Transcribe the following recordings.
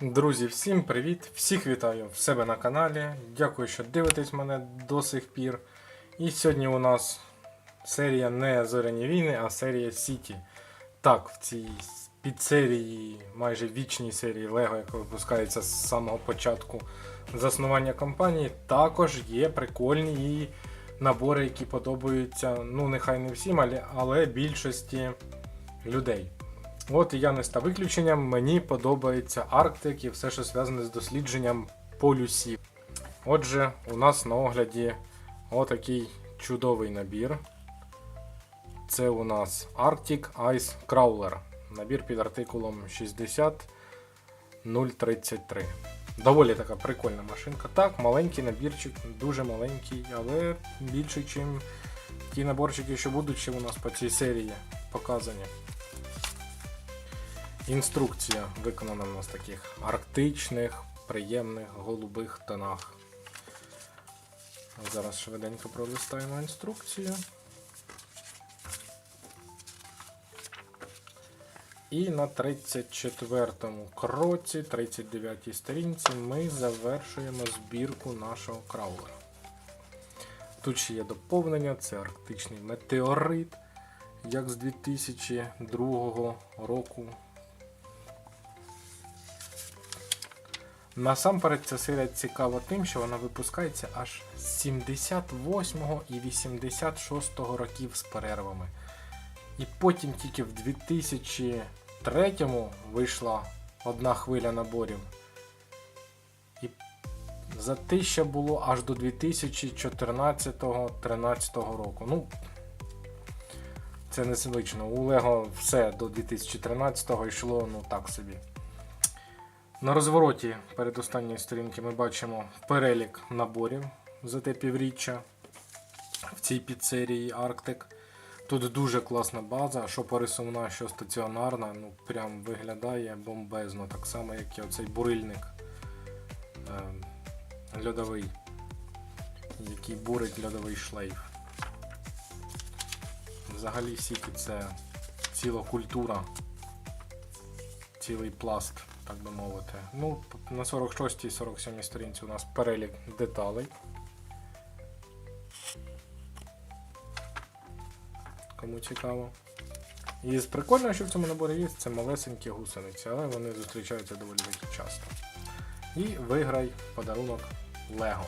Друзі, всім привіт! Всіх вітаю в себе на каналі. Дякую, що дивитесь мене до сих пір. І сьогодні у нас серія не Зоряні війни, а серія Сіті. Так, в цій підсерії, майже вічній серії Лего, яка випускається з самого початку заснування компанії, також є прикольні і набори, які подобаються, ну нехай не всім, але більшості людей. От і я не став виключенням, мені подобається Арктик і все, що зв'язане з дослідженням полюсів. Отже, у нас на огляді отакий чудовий набір. Це у нас Arctic Ice Crawler. Набір під артикулом 60033. Доволі така прикольна машинка. Так, маленький набірчик, дуже маленький, але більший, ніж ті наборчики, що будуть ще у нас по цій серії показані. Інструкція виконана в нас в таких арктичних, приємних голубих тонах. Зараз швиденько пролистаємо інструкцію. І на 34-му кроці, 39-й сторінці, ми завершуємо збірку нашого краулера. Тут ще є доповнення, це арктичний метеорит, як з 2002 року Насамперед ця серія цікава тим, що вона випускається аж з 78 і 86 років з перервами. І потім тільки в 2003 вийшла одна хвиля наборів. І за те, що було аж до 2014-13 року. Ну, це незвично. У Лего все до 2013 йшло ну так собі. На розвороті перед останньої сторінки ми бачимо перелік наборів за те півріччя в цій підсерії Arctic. Тут дуже класна база, що порисовна, що стаціонарна, ну прям виглядає бомбезно, так само, як і оцей бурильник е, льодовий, який бурить льодовий шлейф. Взагалі Сіті це ціла культура, цілий пласт так би мовити. Ну, на 46-47 сторінці у нас перелік деталей. Кому цікаво. І з прикольного, що в цьому наборі є, це малесенькі гусениці, але вони зустрічаються доволі таки часто. І виграй подарунок Лего.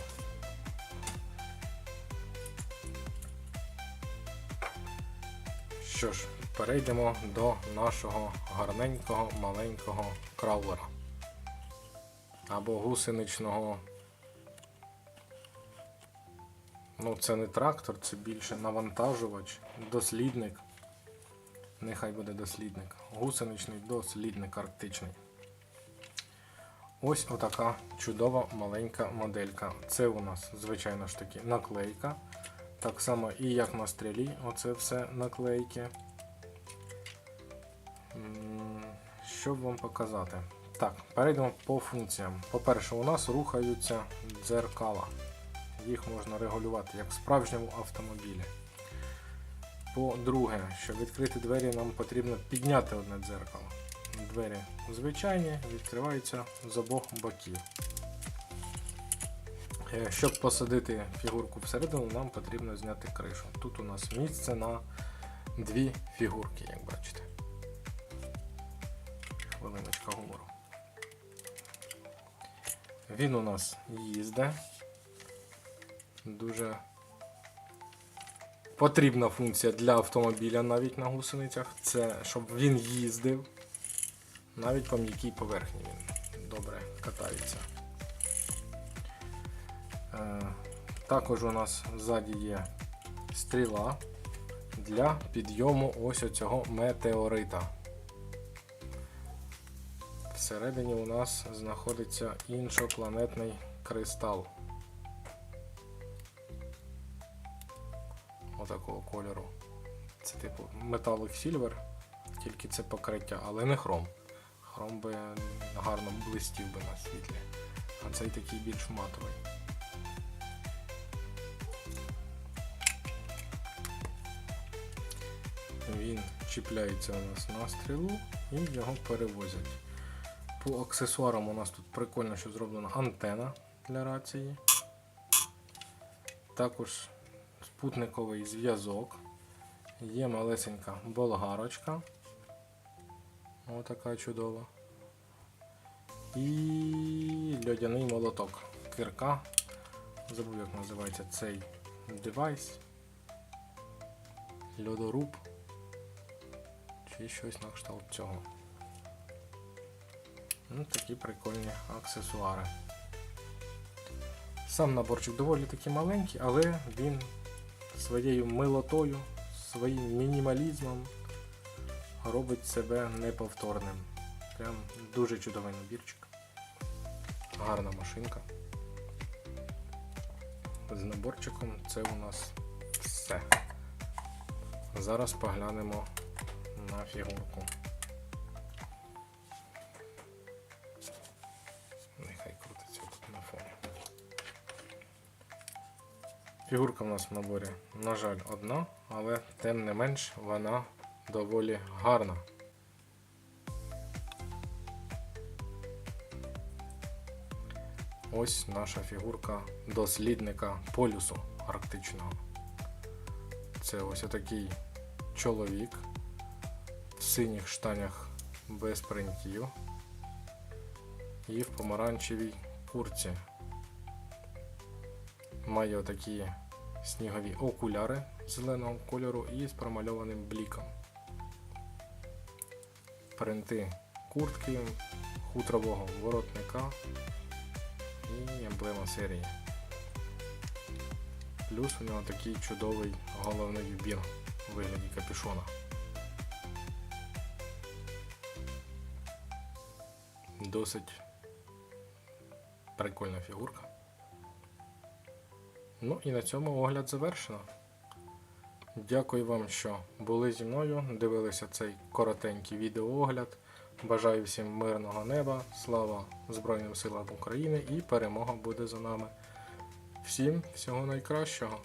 Що ж, перейдемо до нашого гарненького маленького краулера. Або гусеничного. Ну, це не трактор, це більше навантажувач, дослідник. Нехай буде дослідник. Гусеничний дослідник арктичний. Ось отака чудова маленька моделька. Це у нас, звичайно ж таки, наклейка. Так само і як на стрілі, оце все наклейки. Що вам показати? Так, перейдемо по функціям. По-перше, у нас рухаються дзеркала. Їх можна регулювати як в справжньому автомобілі. По-друге, щоб відкрити двері, нам потрібно підняти одне дзеркало. Двері звичайні, відкриваються з обох боків. Е, Щоб посадити фігурку всередину, нам потрібно зняти кришу. Тут у нас місце на дві фігурки, як бачите. Гумору. Він у нас їзде. Дуже потрібна функція для автомобіля навіть на гусеницях. Це щоб він їздив. Навіть по м'якій поверхні він добре катається. Е, Також у нас ззаді є стріла для підйому ось оцього метеорита. Всередині у нас знаходиться іншопланетний кристал. Отакого кольору. Це типу металик Silver, тільки це покриття, але не хром. Хром би гарно блистів би на світлі. А цей такий більш матовий. Він чіпляється у нас на стрілу і його перевозять. По аксесуарам у нас тут прикольно, що зроблена антена для рації. Також спутниковий зв'язок. Є малесенька болгарочка. Отака чудова. І льодяний молоток. Кирка. Забув, як називається цей девайс. Льодоруб. Чи щось на кшталт цього. Ну, такі прикольні аксесуари. Сам наборчик доволі таки маленький, але він своєю милотою, своїм мінімалізмом робить себе неповторним. Прям дуже чудовий набірчик. Гарна машинка. З наборчиком це у нас все. Зараз поглянемо на фігурку. Фігурка в нас в наборі, на жаль, одна, але тим не менш вона доволі гарна. Ось наша фігурка дослідника полюсу арктичного. Це ось отакий чоловік в синіх штанях без принтів і в помаранчевій курці. Має отакі снігові окуляри зеленого кольору і з промальованим бліком. Принти куртки, хутрового воротника і емблема серії. Плюс у нього такий чудовий головний убір у вигляді капюшона. Досить прикольна фігурка. Ну і на цьому огляд завершено. Дякую вам, що були зі мною, дивилися цей коротенький відеоогляд. Бажаю всім мирного неба, слава Збройним силам України і перемога буде за нами. Всім всього найкращого!